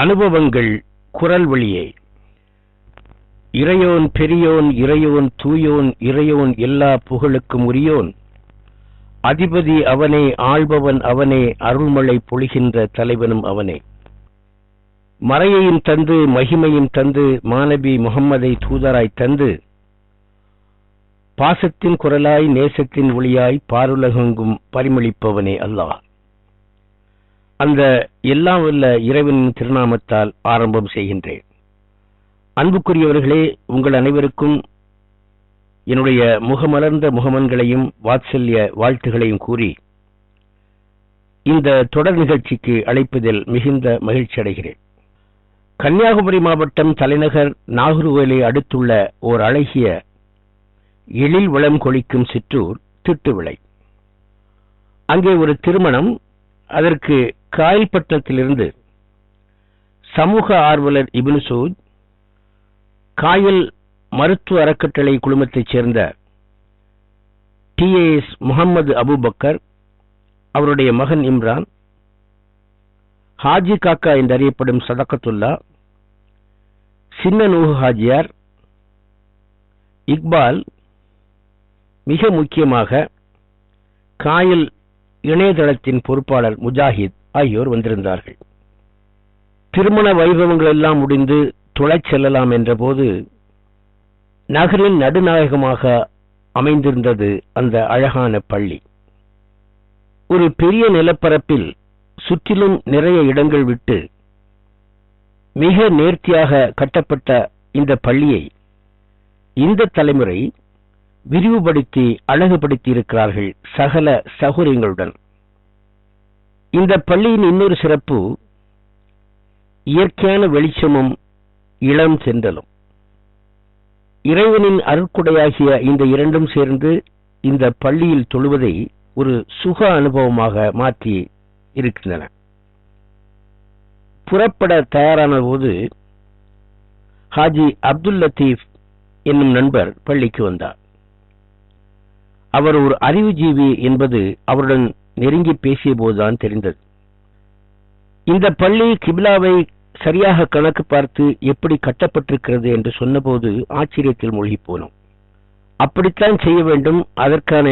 அனுபவங்கள் குரல் வழியே. இறையோன் பெரியோன் இறையோன் தூயோன் இறையோன் எல்லா புகழுக்கும் உரியோன். அதிபதி அவனே ஆள்பவன் அவனே அருள்மழை பொழிகின்ற தலைவனும் அவனே. மறையையும் தந்து மகிமையும் தந்து மாணவி முகம்மதை தூதராய் தந்து பாசத்தின் குரலாய் நேசத்தின் ஒளியாய் பாருலகெங்கும் பரிமளிப்பவனே அல்லாஹ். அந்த எல்லாம் உள்ள இறைவனின் திருநாமத்தால் ஆரம்பம் செய்கின்றேன். அன்புக்குரியவர்களே உங்கள் அனைவருக்கும் என்னுடைய முகமலர்ந்த முகமன்களையும் வாத்சல்ய வாழ்த்துகளையும் கூறி இந்த தொடர் நிகழ்ச்சிக்கு அழைப்பதில் மிகுந்த மகிழ்ச்சி அடைகிறேன். கன்னியாகுமரி மாவட்டம் தலைநகர் நாகர்கோயிலை அடுத்துள்ள ஓர் அழகிய எழில் வளம் கொளிக்கும் சிற்றூர் திட்டுவிளை. அங்கே ஒரு திருமணம் அதற்கு காயல்பட்டத்திலிருந்து சமூக ஆர்வலர் இபின் சூத் காயல் மருத்துவ அறக்கட்டளை குழுமத்தைச் சேர்ந்த டி எஸ் முகமது அபுபக்கர் அவருடைய மகன் இம்ரான் ஹாஜி காக்கா என்று அறியப்படும் சதக்கத்துல்லா சின்ன நூஹு ஹாஜியார் இக்பால் மிக முக்கியமாக காயல் இணையதளத்தின் பொறுப்பாளர் முஜாஹித் ஆகியோர் வந்திருந்தார்கள். திருமண வைபவங்கள் எல்லாம் முடிந்து துளைச் செல்லலாம் என்றபோது நகரின் நடுநாயகமாக அமைந்திருந்தது அந்த அழகான பள்ளி. ஒரு பெரிய நிலப்பரப்பில் சுற்றிலும் நிறைய இடங்கள் விட்டு மிக நேர்த்தியாக கட்டப்பட்ட இந்த பள்ளியை இந்த தலைமுறை விரிவுபடுத்தி அழகுபடுத்தி இருக்கிறார்கள் சகல சௌகரியங்களுடன் இந்த பள்ளியின் இன்னொரு சிறப்பு இயற்கையான வெளிச்சமும் இளம் சென்றலும். இறைவனின் அருட்குடையாகிய இந்த இரண்டும் சேர்ந்து இந்த பள்ளியில் தொழுவதை ஒரு சுக அனுபவமாக மாற்றி இருக்கின்றன. புறப்பட தயாரான போது ஹாஜி அப்துல் லத்தீப் என்னும் நண்பர் பள்ளிக்கு வந்தார். அவர் ஒரு அறிவுஜீவி என்பது அவருடன் நெருங்கி பேசிய போதுதான் தெரிந்தது. இந்த பள்ளி கிபிலாவை சரியாக கணக்கு பார்த்து எப்படி கட்டப்பட்டிருக்கிறது என்று சொன்னபோது ஆச்சரியத்தில் மூழ்கி போனோம். அப்படித்தான் செய்ய வேண்டும் அதற்கான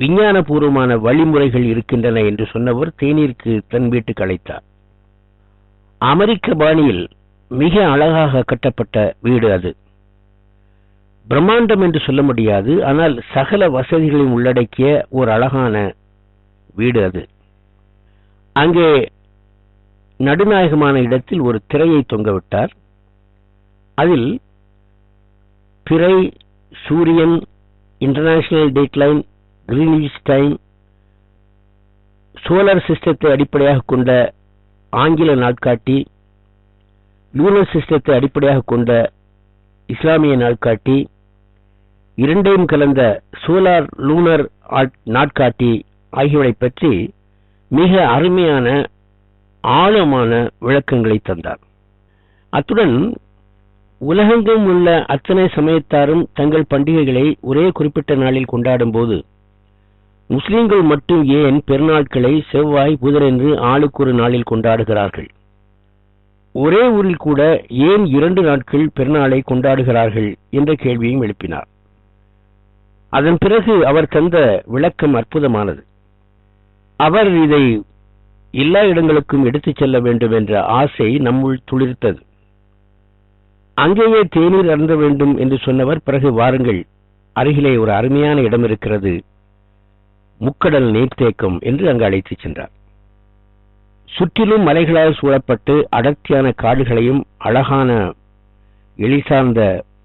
விஞ்ஞானபூர்வமான வழிமுறைகள் இருக்கின்றன என்று சொன்னவர் தேநீருக்கு தன் வீட்டுக்கு அழைத்தார். அமெரிக்க பாணியில் மிக அழகாக கட்டப்பட்ட வீடு அது. பிரம்மாண்டம் என்று சொல்ல முடியாது. ஆனால் சகல வசதிகளையும் உள்ளடக்கிய ஒரு அழகான வீடு அது. அங்கே நடுநாயகமான இடத்தில் ஒரு திரையை தொங்கவிட்டார் அதில் பிறை சூரியன் international dateline Greenwich time solar சிஸ்டத்தை அடிப்படையாக கொண்ட ஆங்கில நாட்காட்டி லூனர் சிஸ்டத்தை அடிப்படையாக கொண்ட இஸ்லாமிய நாட்காட்டி இரண்டையும் கலந்த சோலார் லூனர் நாட்காட்டி ஆகியவை பற்றி மிக அருமையான ஆழமான விளக்கங்களை தந்தார். அத்துடன் உலகெங்கும் உள்ள அத்தனை சமயத்தாரும் தங்கள் பண்டிகைகளை ஒரே குறிப்பிட்ட நாளில் கொண்டாடும் போது முஸ்லிம்கள் மட்டும் ஏன் பெருநாட்களை செவ்வாய் புதனென்று ஆளுக்கு ஒரு நாளில் கொண்டாடுகிறார்கள்? ஒரே ஊரில் கூட ஏன் இரண்டு நாட்கள் பெருநாளை கொண்டாடுகிறார்கள்? என்ற கேள்வியும் எழுப்பினார். அதன் பிறகு அவர் தந்த விளக்கம் அற்புதமானது. அவர் இதை எல்லா இடங்களுக்கும் எடுத்துச் செல்ல வேண்டும் என்ற ஆசை நம்முள் துளிர்த்தது. அங்கேயே தேநீர் அருந்த வேண்டும் என்று சொன்னவர் பிறகு வாருங்கள் அருகிலே ஒரு அருமையான இடம் இருக்கிறது முக்கடல் நீர்த்தேக்கம் என்று அங்கு அழைத்துச் சென்றார். சுற்றிலும் மலைகளால் சூழப்பட்டு அடர்த்தியான காடுகளையும் அழகான எளிசார்ந்த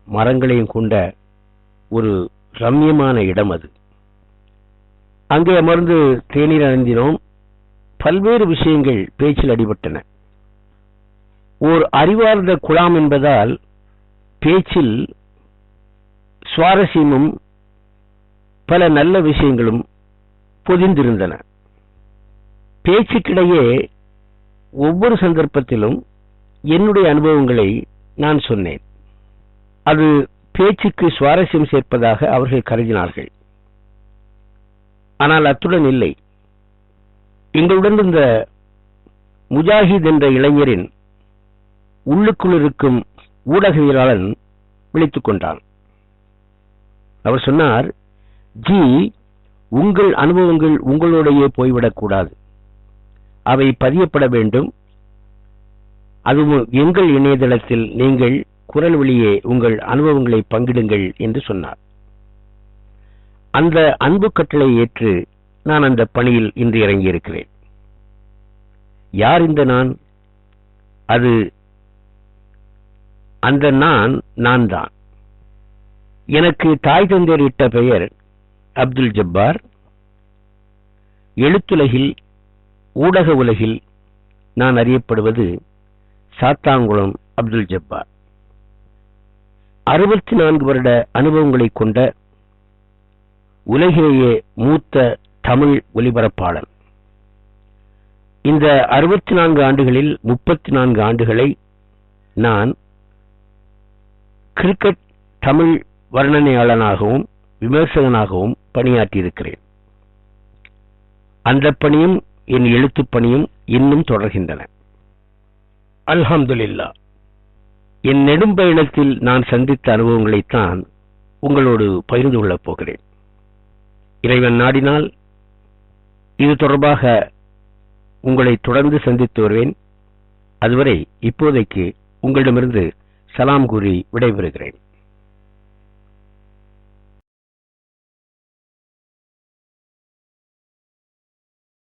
மரங்களையும் கொண்ட ஒரு ரம்யமான இடம் அது. அங்கே அமர்ந்து தேநீர் அணிந்தினோம் பல்வேறு விஷயங்கள் பேச்சில் அடிபட்டன. ஓர் அறிவார்ந்த குழாம் என்பதால் பேச்சில் சுவாரஸ்யமும் பல நல்ல விஷயங்களும் பொதிந்திருந்தன. பேச்சுக்கிடையே ஒவ்வொரு சந்தர்ப்பத்திலும் என்னுடைய அனுபவங்களை நான் சொன்னேன். அது பேச்சுக்கு சுவாரஸ்யம் சேர்ப்பதாக அவர்கள் கருதினார்கள். ஆனால் அத்துடன் இல்லை. எங்களுடன் இருந்த முஜாஹித் என்ற இளைஞரின் உள்ளுக்குள் இருக்கும் ஊடகவியலாளன் விழித்துக் கொண்டான். அவர் சொன்னார் ஜி உங்கள் அனுபவங்கள் உங்களோடையே போய்விடக்கூடாது அவை பதியப்பட வேண்டும். அதுவும் எங்கள் இணையதளத்தில் நீங்கள் குரல் வழியே உங்கள் அனுபவங்களை பங்கிடுங்கள் என்று சொன்னார். அந்த அன்பு கட்டளை ஏற்று நான் அந்த பணியில் இன்று இறங்கியிருக்கிறேன். யார் இந்த நான்? அது அந்த நான் நான் தான். எனக்கு தாய் தந்தையர் இட்ட பெயர் அப்துல் ஜப்பார். எழுத்துலகில் ஊடக உலகில் நான் அறியப்படுவது சாத்தாங்குளம் அப்துல் ஜப்பார். அறுபத்தி நான்கு வருட அனுபவங்களை கொண்ட உலகிலேயே மூத்த தமிழ் ஒலிபரப்பாளர் இந்த அறுபத்தி நான்கு ஆண்டுகளில் முப்பத்தி நான்கு ஆண்டுகளை நான் கிரிக்கெட் தமிழ் வர்ணனையாளனாகவும் விமர்சகனாகவும் பணியாற்றியிருக்கிறேன். அந்த பணியும் என் எழுத்துப் பணியும் இன்னும் தொடர்கின்றன. அல்ஹம்துலில்லா என் நெடும்பயணத்தில் நான் சந்தித்த அனுபவங்களைத்தான் உங்களோடு பகிர்ந்து கொள்ளப் போகிறேன். இறைவன் நாடினால் இது தொடர்பாக உங்களை தொடர்ந்து சந்தித்து வருவேன். அதுவரை இப்போதைக்கு உங்களிடமிருந்து சலாம் கூறி விடைபெறுகிறேன்.